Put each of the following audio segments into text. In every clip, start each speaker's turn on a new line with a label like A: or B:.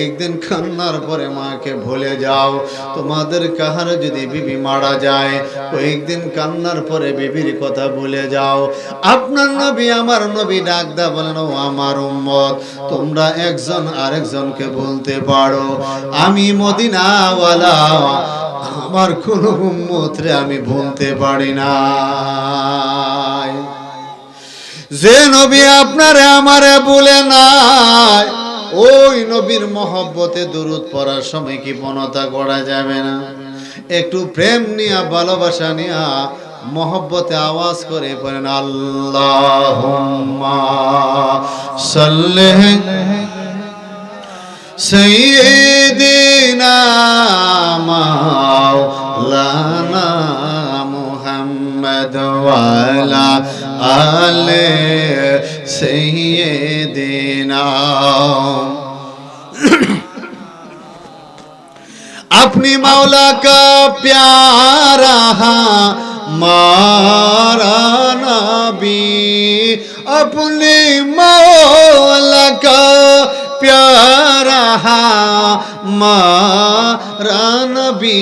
A: কয়েকদিন কান্নার পরে মাকে ভুলে যাও। তোমাদের কাহার যদি বিবি মারা যায়, কয়েকদিন কান্নার পরে বিবির কথা ভুলে যাও। আপনার নবী, আমার নবী ডাকদা বলেন, ও আমার উম্মত, তোমরা একজন আরেকজনকে বলতে পারো। আমি মদিনাওয়ালা, আমার কোন উম্মতরে আমি ভুলতে পারি না যে নবী আপনারে আমারে বলে নাই ওই নবীর মহব্বতে দূরত পড়ার সময় কি মনতা করা যাবে না? একটু প্রেম নিয়া, ভালোবাসা নিয়া, মহব্বতে আওয়াজ করে পড়েন আল্লাহ সাল্লেহ মোহাম্মদ আলে देना। अपनी मौला का प्यारा मारा नबी। अपने मौला का प्यारा मारा नबी।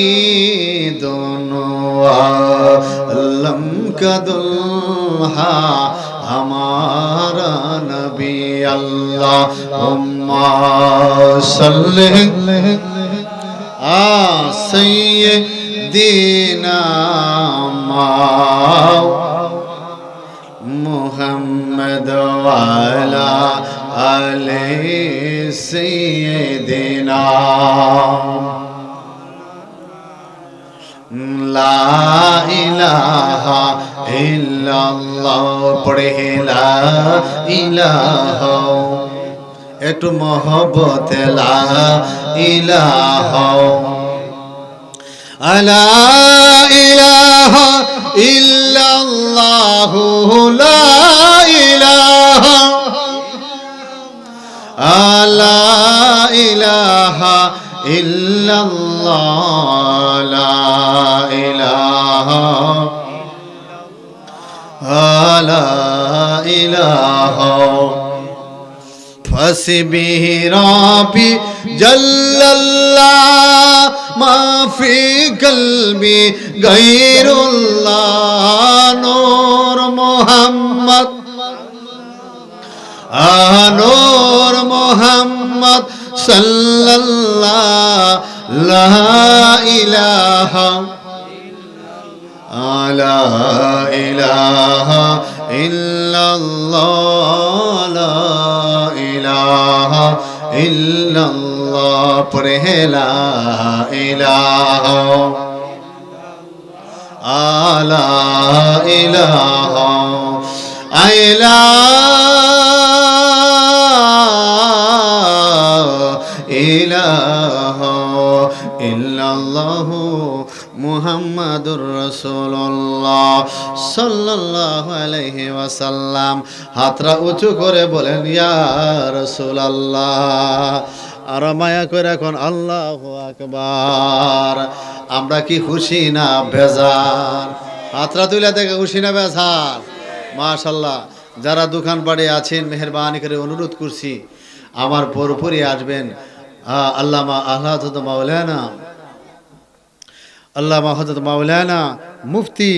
A: दोनों लम का दुल्हा ہمارا نبی اللہ صلی آ سیدنا محمد والا علیہ سیدنا লা ইলাহা ইল্লাল্লাহ। পড়ে লা ইলাহা। একটু মহব্বত লা ইলাহা। আলা ইলাহা ইল্লাল্লাহু লা ইলাহা। আলা ইলাহ ইল্লাল্লাহ লা ইলাহ আলা ইলাহ فسبه ربي جل الله ما في قلبي غير الله نور محمد آه نور মোহাম্মদ সাল্লাল্লাহ ইলাহা আলা ইলাহা ইল্লাল্লাহ লা ইলাহা ইল্লাল্লাহ পরে লা ইলাহা, আলা ইলাহা, আইলা ইলাহ ইল্লাল্লাহু মুহাম্মাদুর রাসূলুল্লাহ সাল্লাল্লাহু আলাইহি ওয়াসাল্লাম। হাতরা উঁচু করে বলেন, ইয়া রাসূলুল্লাহ। আর মায়া করে এখন, আল্লাহু আকবার। আমরা কি খুশি না বেজার হাতরা তুলে দেখে খুশি না বেজার মাশাল্লাহ যারা দোকান বাড়ি আছেন, মেহরবানি করে অনুরোধ করছি, আমার পরপুরি আসবেন। আল্লামা আহ্লাদ মাওলানা, আল্লামা হজরত মাওলানা মুফতি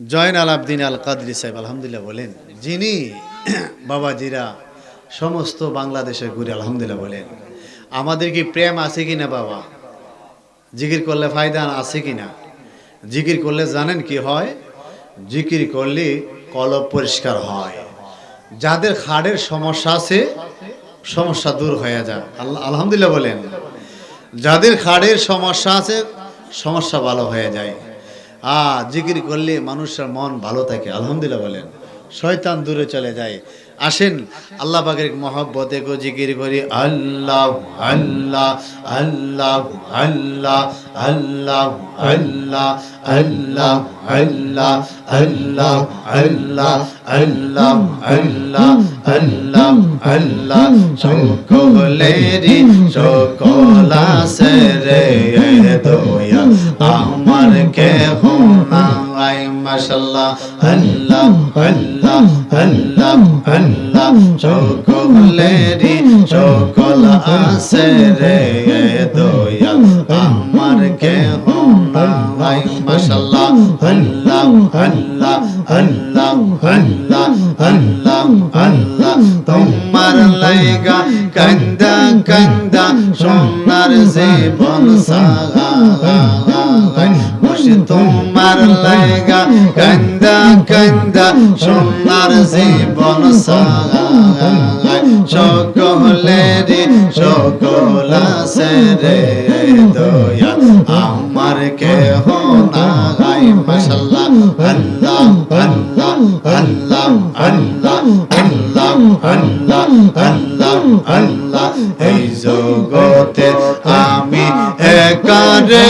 A: জয়ন আল আবদিন আল কাদরি সাহেব, আলহামদুলিল্লাহ বলেন। যিনি বাবাজিরা সমস্ত বাংলাদেশে ঘুরে আলহামদুলিল্লাহ বলেন। আমাদের কি প্রেম আছে কি না বাবা? জিকির করলে ফায়দা আছে কি না জিকির করলে জানেন কি হয়? জিকির করলে কলব পরিষ্কার হয়। যাদের খাড়ের সমস্যা আছে সমস্যা দূর হয়ে যায় আল্লাহ আলহামদুলিল্লাহ বলেন, যাদের খাড়ের সমস্যা আছে, সমস্যা ভালো হয়ে যায়। আ জিকির করলে মানুষের মন ভালো থাকে, আলহামদুলিল্লাহ বলেন। শয়তান দূরে চলে যায়। আসেন আল্লাহ পাকের মহব্বতে গো জিকির করি আল্লাহ আল্লাহ আল্লাহ আল্লাহ আল্লাহ আল্লাহ আল্লাহ আল্লাহ আল্লাহ আল্লাহ আল্লাহ আল্লাহ আল্লাহ আল্লাহ সকলেরি সকলা সে রে দয়া আমার কে হোনা আই মাশাল্লাহ আল্লাহ আল্লাহ আল্লাহ আল্লাহ সকলেরই সকল আছে রে দয়াল আমার কেহ নাই মাশাল্লাহ আল্লাহ আল্লাহ আল্লাহ আল্লাহ আল্লাহ আল্লাহ তোমার লাইগা কান্দা কান্দা সোনার জীবন সাগা বসে তোমার লাইগা কান্দা কান্দা সোনার জীবন সাগা সকলেরই সকল আছে রে দয়া আমার কেহ নাই মাশাল্লাহ আল্লাহ আল্লাহ আল্লাহ আল্লাহ আল্লাহ আল্লাহ আল্লাহ আল্লাহ এই জগতে আমি একারে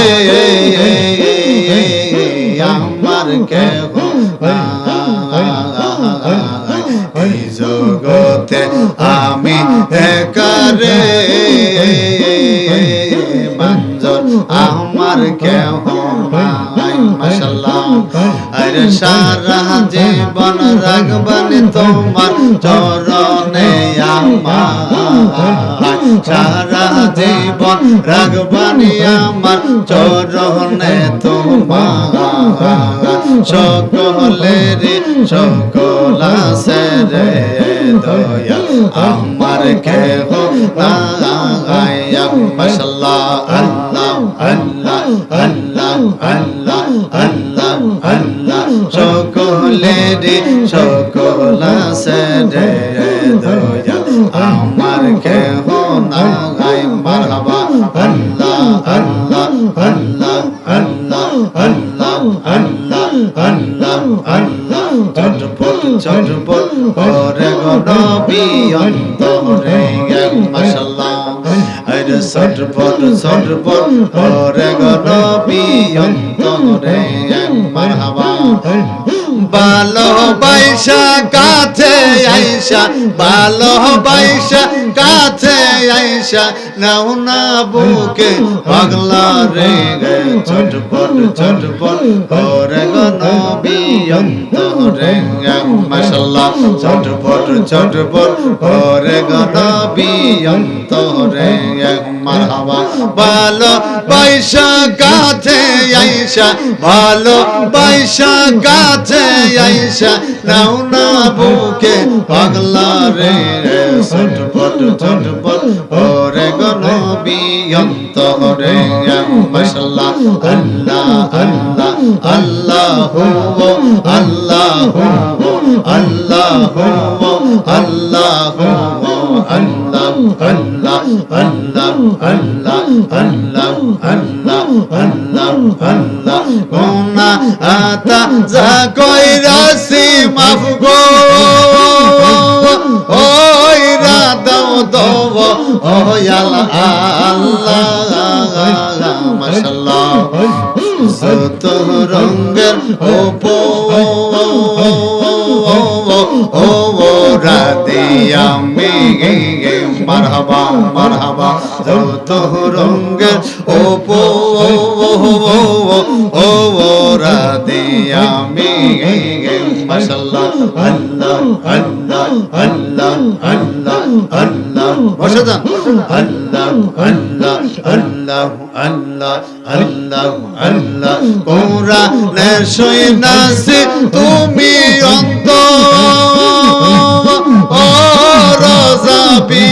A: আমি একারে মঞ্জুর আমার কেউ সারা জীবন রাখবানি তোমার চরণে। আমার সারা জীবন রাখবানি আমার চরণে তোমার সকলের সকল আছে রে দয়া আমার কেহ নাই মাশাল্লাহ আল্লাহ আল্লাহ আল্লাহ আল্লাহ আল্লাহ আল্লাহ সকলের সকল আছে রে নাই মারহাবা আল্লাহ আল্লাহ আল্লাহ আল্লাহ আল্লাহ আল্লাহ আল্লাহ আল্লাহ চটপট চটপট করে গো নবী অন্তরে মাশাআল্লাহ আরে চটপট চটপট করে গো নবী অন্তরে মারহাবা ভালোবাসা কাছে আইসা, ভালোবাসা কাছে আইসা নাও না বুকে পাগলা রে গে ছটপট ছটপট করে গো নবী অন্তরে মাশাআল্লাহ ছটপট ছটপট করে গো নবী অন্তরে মারহাবা ভালো পয়সা কাছে আইসা ভালো পয়সা কাছে আইসা, নাও না বুকে, পাগলা রে রে, ছটপট ছটপট, ওরে গনবি অন্তরে, মাশাল্লাহ, আল্লাহ আল্লাহ আল্লাহ হু আল্লাহ হু আল্লাহ হু আল্লাহ হু, আল্লাহ আল্লাহ। Allah Allah Allah Allah Allah Allah Guna ata za koi rasi mafgo Oi rata dovo Oi Allah Allah Mashallah Sotor রঙ্গের ওপো ও রাধে আমি মারহাবা মারহাবা। যত রঙের ওপো ও রাতে আমি মাশাআল্লাহ, আল্লাহ আল্লাহ আল্লাহ আল্লাহ আল্লাহ। বসে যান আল্লাহ আল্লাহ আল্লাহ আল্লাহ আল্লাহ। আল্লাহ কোরআনের সই নাসি, তুমি অন্ত ও যাবি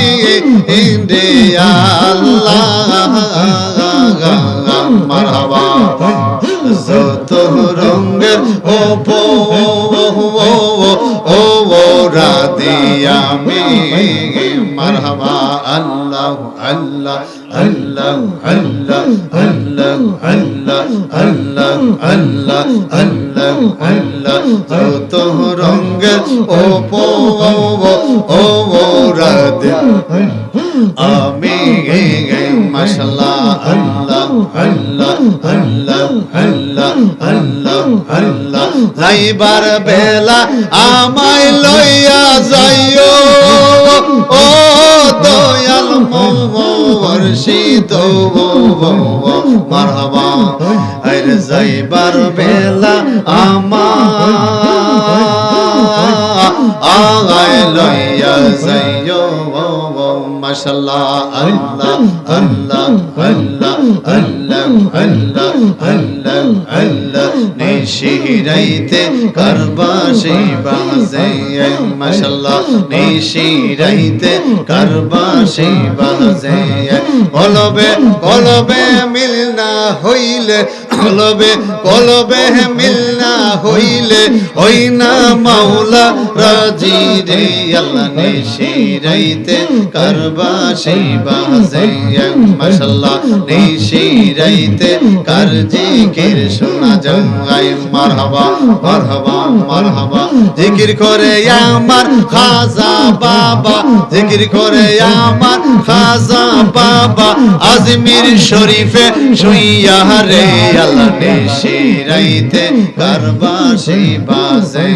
A: রে আল্লাহ মারহাবা যত রঙের ও পো ও ও রাধি আমি মারহাবা আল্লাহ আল্লাহ আল্লাহ আল্লাহ আল্লাহ আল্লাহ আল্লাহ আল্লাহ আল্লাহ আল্লাহ যত রঙের ওপো ও রাতে আমি মাশাল্লাহ আল্লাহ আল্লাহ আল্লাহ আল্লাহ আল্লাহ আল্লাহ যাইবার বেলা আমায় লইয়া যাইও ও দয়াল মুর্শিদ মারহাবা। বাইর যাইবার বেলা আমার আগায় লইয়া যাইও মাশাল্লাহ আল্লাহ আল্লাহ আল্লাহ আল্লাহ আল্লাহ আল্লাহ আল্লাহ নিশিরাইতে বাজে মাশাল্লাহ নিশিরাইতে কারবাসি বাজে কলবে কলবে না হইলে কলবে কলবে মিল না হইলে হই না মাওলা রাজি রে আল্লাহ নিশিরাইতে কারবাসি বাজে মাশাল্লাহ নিশিরাইতে কার জিকির শোনা যায়। মারহাবা মারহাবা মারহাবা জিকির করে আমার খাজা বাবা জিকির করে আমার খাজা বাবা আজমির শরীফে শুইয়া রে আল্লাহ নিশিরাইতে কারবাসি বাজে।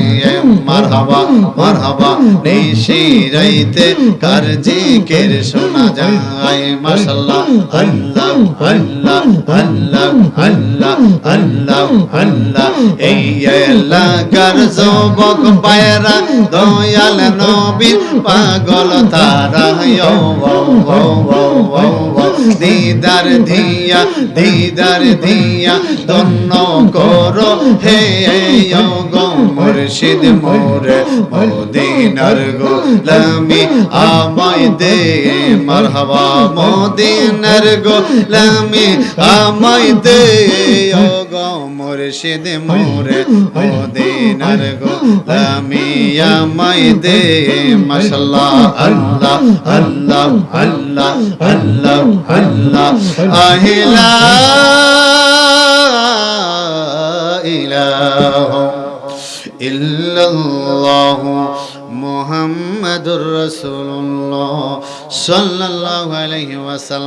A: মারহাবা মারহাবা নিশিরাইতে কার জিকির শোনা যায় মাশাল্লাহ আল্লাহ আল্লাহ আল্লাহ আল্লাহ আল্লাহ আল্লাহ এই এলাকার যুবক পায়রা দয়াল নবীর পাগল তারা ও ও ও ও দিদার দিয়া দিদার দিয়া দন্ন করো। হে গো মুর্শিদ মোরে, মদিনার গোলামি আমায় দে। মারহাবা, মদিনার গোলামি আমায় দে। গো মুর্শিদ মোরে, মদিনার গোলামি আমায় দে, মাশাল্লাহ, আল্লাহ আল্লাহ আল্লাহ আল্লাহ আল্লাহ। আহিলা ইলাহা ইল্লাল্লাহ মুহাম্মাদুর রাসূলুল্লাহ সাল্লাল্লাহু আলাইহি ওয়াসাল্লাম।